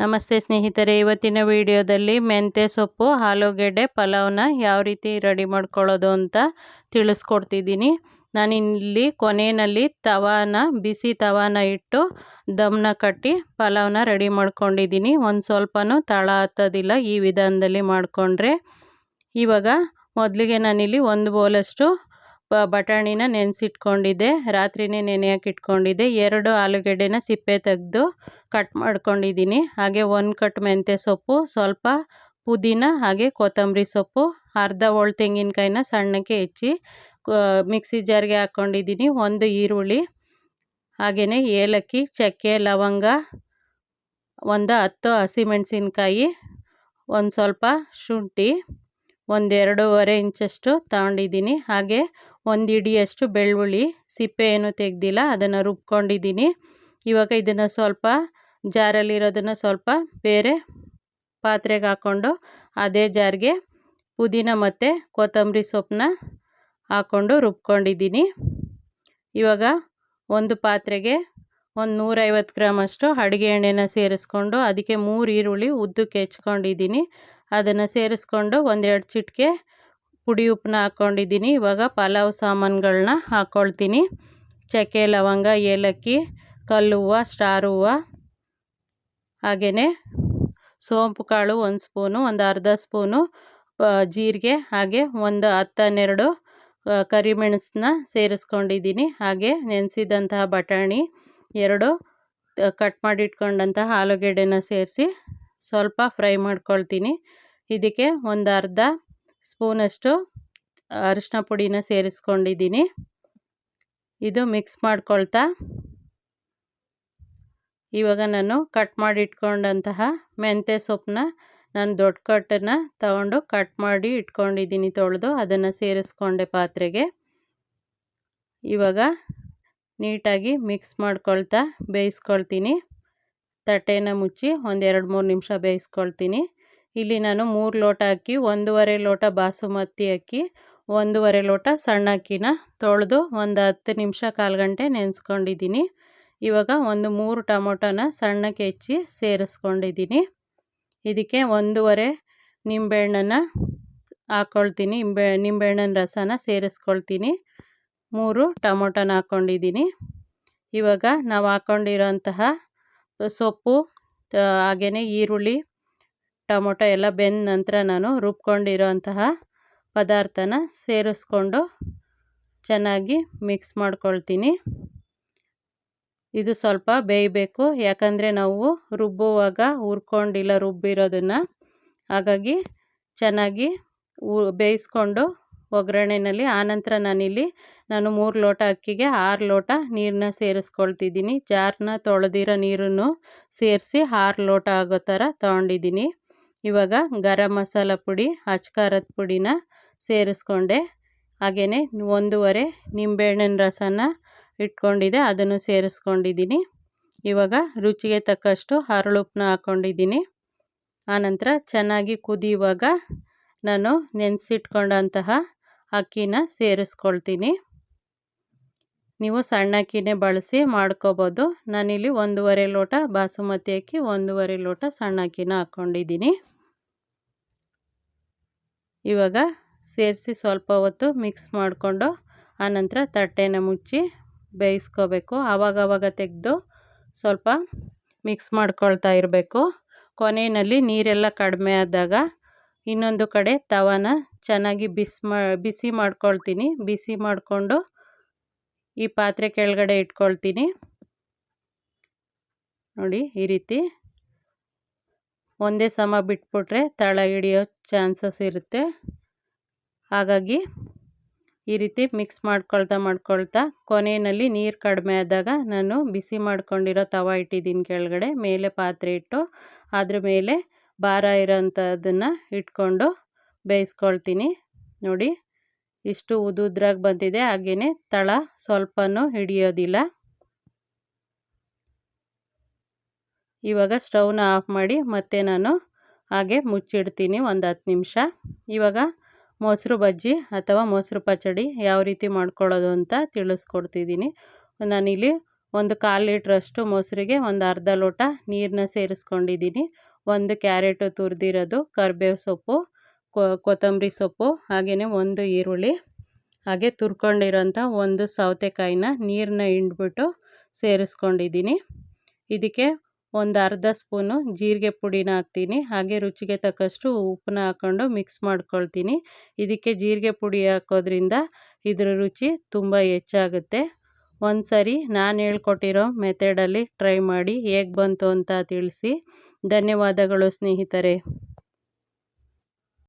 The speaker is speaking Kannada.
ನಮಸ್ತೆ ಸ್ನೇಹಿತರೆ, ಇವತ್ತಿನ ವಿಡಿಯೋದಲ್ಲಿ ಮೆಂತ್ಯ ಸೊಪ್ಪು, ಆಲೂಗೆಡ್ಡೆ, ಪಲಾವ್ನ ಯಾವ ರೀತಿ ರೆಡಿ ಮಾಡ್ಕೊಳ್ಳೋದು ಅಂತ ತಿಳಿಸ್ಕೊಡ್ತಿದ್ದೀನಿ. ನಾನಿಲ್ಲಿ ಕೊನೆಯಲ್ಲಿ ತವಾನ, ಬಿಸಿ ತವಾನ ಇಟ್ಟು ದಮ್ನ ಕಟ್ಟಿ ಪಲಾವ್ನ ರೆಡಿ ಮಾಡ್ಕೊಂಡಿದ್ದೀನಿ. ಒಂದು ಸ್ವಲ್ಪನೂ ತಳ ಹತ್ತೋದಿಲ್ಲ, ಈ ವಿಧಾನದಲ್ಲಿ ಮಾಡಿಕೊಂಡ್ರೆ. ಇವಾಗ ಮೊದಲಿಗೆ ನಾನಿಲ್ಲಿ ಒಂದು ಬೌಲಷ್ಟು ಬಟಾಣಿನ ನೆನೆಸಿಟ್ಕೊಂಡಿದ್ದೆ. ರಾತ್ರಿನೇ ನೆನೆ ಹಾಕಿಟ್ಕೊಂಡಿದ್ದೆ ಎರಡು ಆಲೂಗಡ್ಡೆನ ಸಿಪ್ಪೆ ತೆಗೆದು ಕಟ್ ಮಾಡ್ಕೊಂಡಿದ್ದೀನಿ. ಹಾಗೆ ಒಂದು ಕಟ್ ಮೆಂತ್ಯ ಸೊಪ್ಪು, ಸ್ವಲ್ಪ ಪುದೀನ, ಹಾಗೆ ಕೊತ್ತಂಬರಿ ಸೊಪ್ಪು, ಅರ್ಧ ಹೋಳು ತೆಂಗಿನಕಾಯಿನ ಸಣ್ಣಕ್ಕೆ ಹೆಚ್ಚಿ ಮಿಕ್ಸಿ ಜಾರ್ಗೆ ಹಾಕ್ಕೊಂಡಿದ್ದೀನಿ ಒಂದು ಈರುಳ್ಳಿ ಹಾಗೆಯೇ ಏಲಕ್ಕಿ, ಚಕ್ಕೆ, ಲವಂಗ, ಒಂದು ಹತ್ತು ಹಸಿಮೆಣಸಿನ್ಕಾಯಿ, ಒಂದು ಸ್ವಲ್ಪ ಶುಂಠಿ, ಒಂದೆರಡೂವರೆ ಇಂಚಷ್ಟು ತಗೊಂಡಿದ್ದೀನಿ. ಹಾಗೆ ಒಂದು ಹಿಡಿಯಷ್ಟು ಬೆಳ್ಳುಳ್ಳಿ ಸಿಪ್ಪೆ ಏನು ತೆಗೆದಿಲ್ಲ, ಅದನ್ನು ರುಬ್ಕೊಂಡಿದ್ದೀನಿ. ಇವಾಗ ಇದನ್ನು ಸ್ವಲ್ಪ ಜಾರಲ್ಲಿರೋದನ್ನು ಸ್ವಲ್ಪ ಬೇರೆ ಪಾತ್ರೆಗೆ ಹಾಕ್ಕೊಂಡು ಅದೇ ಜಾರಿಗೆ ಪುದೀನ ಮತ್ತು ಕೊತ್ತಂಬರಿ ಸೊಪ್ಪನ್ನ ಹಾಕ್ಕೊಂಡು ರುಬ್ಕೊಂಡಿದ್ದೀನಿ. ಇವಾಗ ಒಂದು ಪಾತ್ರೆಗೆ ಒಂದು ನೂರೈವತ್ತು ಗ್ರಾಮಷ್ಟು ಅಡುಗೆ ಎಣ್ಣೆನ ಸೇರಿಸ್ಕೊಂಡು ಅದಕ್ಕೆ ಮೂರು ಈರುಳ್ಳಿ ಉದ್ದಕ್ಕೆ ಹೆಚ್ಕೊಂಡಿದ್ದೀನಿ. ಅದನ್ನು ಸೇರಿಸ್ಕೊಂಡು ಒಂದೆರಡು ಚಿಟಿಕೆ ಪುಡಿ ಉಪ್ಪನ್ನ ಹಾಕ್ಕೊಂಡಿದ್ದೀನಿ ಇವಾಗ ಪಲಾವ್ ಸಾಮಾನುಗಳನ್ನ ಹಾಕ್ಕೊಳ್ತೀನಿ ಚಕ್ಕೆ ಲವಂಗ, ಏಲಕ್ಕಿ, ಕಲ್ಲು ಹೂವು, ಸ್ಟಾರ್ ಹೂವು ಹಾಗೆಯೇ ಸೋಂಪು ಕಾಳು ಒಂದು ಸ್ಪೂನು, ಒಂದು ಅರ್ಧ ಸ್ಪೂನು ಜೀರಿಗೆ, ಹಾಗೆ ಒಂದು ಹತ್ತು ಹನ್ನೆರಡು ಕರಿಮೆಣಸನ್ನ ಸೇರಿಸ್ಕೊಂಡಿದ್ದೀನಿ. ಹಾಗೆ ನೆನೆಸಿದಂತಹ ಬಟಾಣಿ, ಎರಡು ಕಟ್ ಮಾಡಿ ಇಟ್ಕೊಂಡಂತಹ ಆಲೂಗೆಡ್ಡೆನ ಸೇರಿಸಿ ಸ್ವಲ್ಪ ಫ್ರೈ ಮಾಡ್ಕೊಳ್ತೀನಿ. ಇದಕ್ಕೆ ಒಂದು ಅರ್ಧ ಸ್ಪೂನಷ್ಟು ಅರಿಶಿನ ಪುಡಿನ ಸೇರಿಸ್ಕೊಂಡಿದ್ದೀನಿ. ಇದು ಮಿಕ್ಸ್ ಮಾಡ್ಕೊಳ್ತಾ. ಇವಾಗ ನಾನು ಕಟ್ ಮಾಡಿ ಇಟ್ಕೊಂಡಂತಹ ಮೆಂತ್ಯ ಸೊಪ್ಪನ್ನ ನಾನು ದೊಡ್ಡ ಕಟ್ಟನ್ನು ತಗೊಂಡು ಕಟ್ ಮಾಡಿ ಇಟ್ಕೊಂಡಿದ್ದೀನಿ ತೊಳೆದು ಅದನ್ನು ಸೇರಿಸ್ಕೊಂಡೆ ಪಾತ್ರೆಗೆ. ಇವಾಗ ನೀಟಾಗಿ ಮಿಕ್ಸ್ ಮಾಡ್ಕೊಳ್ತಾ ಬೇಯಿಸ್ಕೊಳ್ತೀನಿ. ತಟ್ಟೆನ ಮುಚ್ಚಿ ಒಂದು ಎರಡು ಮೂರು ನಿಮಿಷ ಬೇಯಿಸ್ಕೊಳ್ತೀನಿ. ಇಲ್ಲಿ ನಾನು ಮೂರು ಲೋಟ ಅಕ್ಕಿ, ಒಂದೂವರೆ ಲೋಟ ಬಾಸುಮತಿ ಅಕ್ಕಿ, ಒಂದೂವರೆ ಲೋಟ ಸಣ್ಣ ಅಕ್ಕಿನ ತೊಳೆದು ಒಂದು ಹತ್ತು ನಿಮಿಷ ಕಾಲು ಗಂಟೆ ನೆನೆಸ್ಕೊಂಡಿದ್ದೀನಿ. ಇವಾಗ ಒಂದು ಮೂರು ಟೊಮೊಟೊನ ಸಣ್ಣಕ್ಕೆ ಹೆಚ್ಚಿ ಸೇರಿಸ್ಕೊಂಡಿದ್ದೀನಿ. ಇದಕ್ಕೆ ಒಂದೂವರೆ ನಿಂಬೆಹಣ್ಣನ್ನು ಹಾಕ್ಕೊಳ್ತೀನಿ ನಿಂಬೆ ನಿಂಬೆಹಣ್ಣಿನ ರಸನ ಸೇರಿಸ್ಕೊಳ್ತೀನಿ. ಮೂರು ಟೊಮೊಟೊನ ಹಾಕ್ಕೊಂಡಿದ್ದೀನಿ ಇವಾಗ ನಾವು ಹಾಕ್ಕೊಂಡಿರೋಂತಹ ಸೊಪ್ಪು ಹಾಗೆಯೇ ಈರುಳ್ಳಿ ಟೊಮೊಟೊ ಎಲ್ಲ ಬೆಂದ ನಂತರ ನಾನು ರುಬ್ಕೊಂಡಿರೋಂತಹ ಪದಾರ್ಥನ ಸೇರಿಸ್ಕೊಂಡು ಚೆನ್ನಾಗಿ ಮಿಕ್ಸ್ ಮಾಡ್ಕೊಳ್ತೀನಿ. ಇದು ಸ್ವಲ್ಪ ಬೇಯಬೇಕು. ಯಾಕಂದರೆ ನಾವು ರುಬ್ಬುವಾಗ ಹುರ್ಕೊಂಡಿಲ್ಲ ರುಬ್ಬಿರೋದನ್ನು, ಹಾಗಾಗಿ ಚೆನ್ನಾಗಿ ಬೇಯಿಸ್ಕೊಂಡು ಒಗ್ಗರಣೆಯಲ್ಲಿ ಆನಂತರ ನಾನಿಲ್ಲಿ ನಾನು ಮೂರು ಲೋಟ ಅಕ್ಕಿಗೆ ಆರು ಲೋಟ ನೀರನ್ನ ಸೇರಿಸ್ಕೊಳ್ತಿದ್ದೀನಿ. ಜಾರನ್ನ ತೊಳೆದಿರೋ ನೀರನ್ನು ಸೇರಿಸಿ ಆರು ಲೋಟ ಆಗೋ ಥರ ತೊಗೊಂಡಿದ್ದೀನಿ. ಇವಾಗ ಗರಂ ಮಸಾಲ ಪುಡಿ ಅಚ್ಕಾರದ ಪುಡಿನ ಸೇರಿಸ್ಕೊಂಡೆ. ಹಾಗೆಯೇ ಒಂದೂವರೆ ನಿಂಬೆಹಣ್ಣಿನ ರಸನ ಇಟ್ಕೊಂಡಿದ್ದೆ, ಅದನ್ನು ಸೇರಿಸ್ಕೊಂಡಿದ್ದೀನಿ. ಇವಾಗ ರುಚಿಗೆ ತಕ್ಕಷ್ಟು ಹರಳುಪ್ಪನ್ನ ಹಾಕ್ಕೊಂಡಿದ್ದೀನಿ ಆನಂತರ ಚೆನ್ನಾಗಿ ಕುದಿಯುವಾಗ ನಾನು ನೆನೆಸಿಟ್ಕೊಂಡಂತಹ ಅಕ್ಕಿನ ಸೇರಿಸ್ಕೊಳ್ತೀನಿ. ನೀವು ಸಣ್ಣ ಅಕ್ಕಿನೇ ಬಳಸಿ ಮಾಡ್ಕೋಬೋದು. ನಾನಿಲ್ಲಿ ಒಂದೂವರೆ ಲೋಟ ಬಾಸುಮತಿ ಅಕ್ಕಿ, ಒಂದೂವರೆ ಲೋಟ ಸಣ್ಣ ಅಕ್ಕಿನ ಹಾಕ್ಕೊಂಡಿದ್ದೀನಿ ಇವಾಗ ಸೇರಿಸಿ ಸ್ವಲ್ಪ ಹೊತ್ತು ಮಿಕ್ಸ್ ಮಾಡಿಕೊಂಡು ಆನಂತರ ತಟ್ಟೆನ ಮುಚ್ಚಿ ಬೇಯಿಸ್ಕೋಬೇಕು. ಆವಾಗವಾಗ ತೆಗೆದು ಸ್ವಲ್ಪ ಮಿಕ್ಸ್ ಮಾಡ್ಕೊಳ್ತಾ ಇರಬೇಕು. ಕೊನೆಯಲ್ಲಿ ನೀರೆಲ್ಲ ಕಡಿಮೆ ಆದಾಗ ಇನ್ನೊಂದು ಕಡೆ ತವಾನ ಚೆನ್ನಾಗಿ ಬಿಸಿ ಮಾ, ಬಿಸಿ ಮಾಡ್ಕೊಳ್ತೀನಿ. ಬಿಸಿ ಮಾಡಿಕೊಂಡು ಈ ಪಾತ್ರೆ ಕೆಳಗಡೆ ಇಟ್ಕೊಳ್ತೀನಿ. ನೋಡಿ, ಈ ರೀತಿ. ಒಂದೇ ಸಮ ಬಿಟ್ಬಿಟ್ರೆ ತಳ ಹಿಡಿಯೋ ಚಾನ್ಸಸ್ ಇರುತ್ತೆ. ಹಾಗಾಗಿ ಈ ರೀತಿ ಮಿಕ್ಸ್ ಮಾಡ್ಕೊಳ್ತಾ ಮಾಡ್ಕೊಳ್ತಾ ಕೊನೆಯಲ್ಲಿ ನೀರು ಕಡಿಮೆ ಆದಾಗ ನಾನು ಬಿಸಿ ಮಾಡ್ಕೊಂಡಿರೋ ತವ ಇಟ್ಟಿದ್ದೀನಿ ಕೆಳಗಡೆ, ಮೇಲೆ ಪಾತ್ರೆ ಇಟ್ಟು ಅದ್ರ ಮೇಲೆ ಭಾರ ಇರೋಂಥದ್ದನ್ನು ಇಟ್ಕೊಂಡು ಬೇಯಿಸ್ಕೊಳ್ತೀನಿ. ನೋಡಿ ಇಷ್ಟು ಉದುದ್ರಾಗ ಬಂದಿದೆ ಹಾಗೆಯೇ ತಳ ಸ್ವಲ್ಪನೂ ಹಿಡಿಯೋದಿಲ್ಲ. ಇವಾಗ ಸ್ಟವ್ನ ಆಫ್ ಮಾಡಿ ಮತ್ತೆ ನಾನು ಹಾಗೆ ಮುಚ್ಚಿಡ್ತೀನಿ ಒಂದು ಹತ್ತು ನಿಮಿಷ. ಇವಾಗ ಮೊಸರು ಬಜ್ಜಿ ಅಥವಾ ಮೊಸರು ಪಚಡಿ ಯಾವ ರೀತಿ ಮಾಡ್ಕೊಳ್ಳೋದು ಅಂತ ತಿಳಿಸ್ಕೊಡ್ತಿದ್ದೀನಿ. ನಾನಿಲ್ಲಿ ಒಂದು ಕಾಲು ಲೀಟ್ರಷ್ಟು ಮೊಸರಿಗೆ ಒಂದು ಅರ್ಧ ಲೋಟ ನೀರನ್ನ ಸೇರಿಸ್ಕೊಂಡಿದ್ದೀನಿ. ಒಂದು ಕ್ಯಾರೆಟು ತುರಿದಿರೋದು ಕರಿಬೇವು ಸೊಪ್ಪು ಕೊತ್ತಂಬರಿ ಸೊಪ್ಪು ಹಾಗೆಯೇ ಒಂದು ಈರುಳ್ಳಿ, ಹಾಗೆ ತುರ್ಕೊಂಡಿರೋಂಥ ಒಂದು ಸೌತೆಕಾಯಿನ ನೀರನ್ನ ಹಿಂಡ್ಬಿಟ್ಟು ಸೇರಿಸ್ಕೊಂಡಿದ್ದೀನಿ. ಇದಕ್ಕೆ ಒಂದು ಅರ್ಧ ಸ್ಪೂನು ಜೀರಿಗೆ ಪುಡಿನ ಹಾಕ್ತೀನಿ. ಹಾಗೆ ರುಚಿಗೆ ತಕ್ಕಷ್ಟು ಉಪ್ಪನ್ನ ಹಾಕ್ಕೊಂಡು ಮಿಕ್ಸ್ ಮಾಡ್ಕೊಳ್ತೀನಿ. ಇದಕ್ಕೆ ಜೀರಿಗೆ ಪುಡಿ ಹಾಕೋದ್ರಿಂದ ಇದರ ರುಚಿ ತುಂಬ ಹೆಚ್ಚಾಗುತ್ತೆ. ಒಂದು ಸರಿ ನಾನು ಹೇಳ್ಕೊಟ್ಟಿರೋ ಮೆಥಡಲ್ಲಿ ಟ್ರೈ ಮಾಡಿ ಹೇಗೆ ಬಂತು ಅಂತ ತಿಳಿಸಿ. ಧನ್ಯವಾದಗಳು ಸ್ನೇಹಿತರೆ.